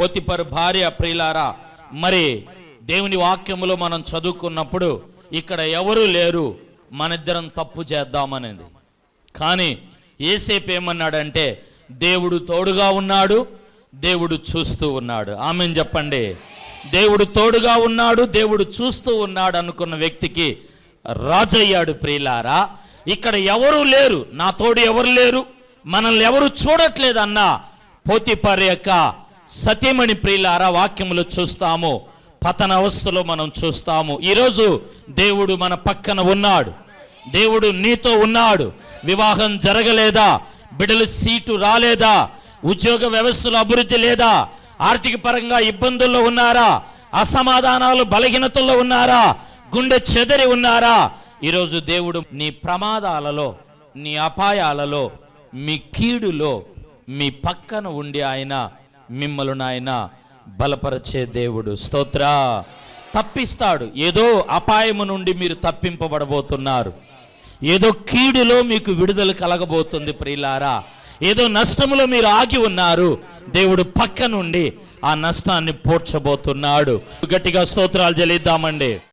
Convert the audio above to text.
Potiphar భార్య ప్రియులారా మరి దేవుని వాక్యములో మనం చదువుకున్నప్పుడు ఇక్కడ ఎవరు లేరు మనిద్దరం తప్పు చేద్దామనేది. కానీ ఏసేపు ఏమన్నాడంటే దేవుడు తోడుగా ఉన్నాడు దేవుడు చూస్తూ ఉన్నాడు. ఆమెను చెప్పండి. దేవుడు తోడుగా ఉన్నాడు దేవుడు చూస్తూ ఉన్నాడు అనుకున్న వ్యక్తికి రాజయ్యాడు ప్రియులారా. ఇక్కడ ఎవరు లేరు నా తోడు ఎవరు లేరు మనల్ని ఎవరు చూడట్లేదన్నా పోతిపర్ యొక్క సతీమణి ప్రియులారా వాక్యములు చూస్తాము. పతన అవస్థలో మనం చూస్తాము. ఈరోజు దేవుడు మన పక్కన ఉన్నాడు. దేవుడు నీతో ఉన్నాడు. వివాహం జరగలేదా? బిడలు సీటు రాలేదా? ఉద్యోగ వ్యవస్థలో అభివృద్ధి లేదా? ఆర్థిక పరంగా ఇబ్బందుల్లో ఉన్నారా? అసమాధానాలు బలహీనతల్లో ఉన్నారా? గుండె చెదరి ఉన్నారా? ఈరోజు దేవుడు నీ ప్రమాదాలలో నీ అపాయాలలో మీ కీడులో మీ పక్కన ఉండి ఆయన మిమ్మల్ని నాయన బలపరిచే దేవుడు. స్తోత్ర. తప్పిస్తాడు. ఏదో అపాయము నుండి మీరు తప్పింపబడబోతున్నారు. ఏదో కీడులో మీకు విడుదల కలగబోతుంది ప్రియులారా. ఏదో నష్టములో మీరు ఆగి ఉన్నారు. దేవుడు పక్క నుండి ఆ నష్టాన్ని పోడ్చబోతున్నాడు. గట్టిగా స్తోత్రాలు చెల్లిద్దామండి.